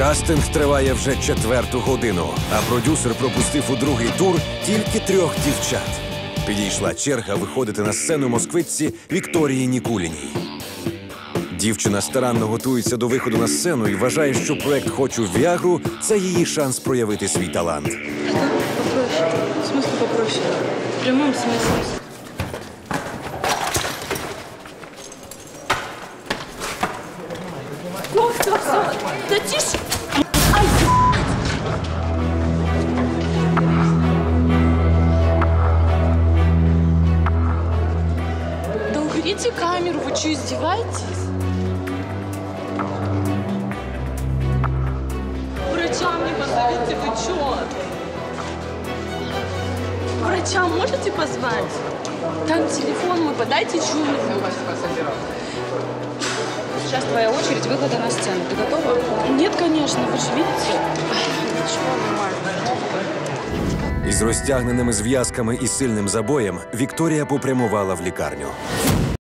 Кастинг триває вже четверту годину, а продюсер пропустив у другий тур тільки трьох дівчат. Підійшла черга виходити на сцену москвичці Вікторії Нікуліній. Дівчина старанно готується до виходу на сцену і вважає, що проект Хочу Віагру це її шанс проявити свій талант. Попроще. В смысле попроще? В прямом смысле. Все, все, все. Да тише. Да уберите камеру, вы что, издеваетесь? Врача мне позовите, вы чё? Врача можете позвать? Там телефон мой, подайте что-нибудь. Сейчас твоя очередь выхода на сцену. Ты готова? Нет, конечно, вы же видите. Ай, Ничего, нормально. Із розтягненими зв'язками і сильним забоєм Вікторія попрямувала в лікарню.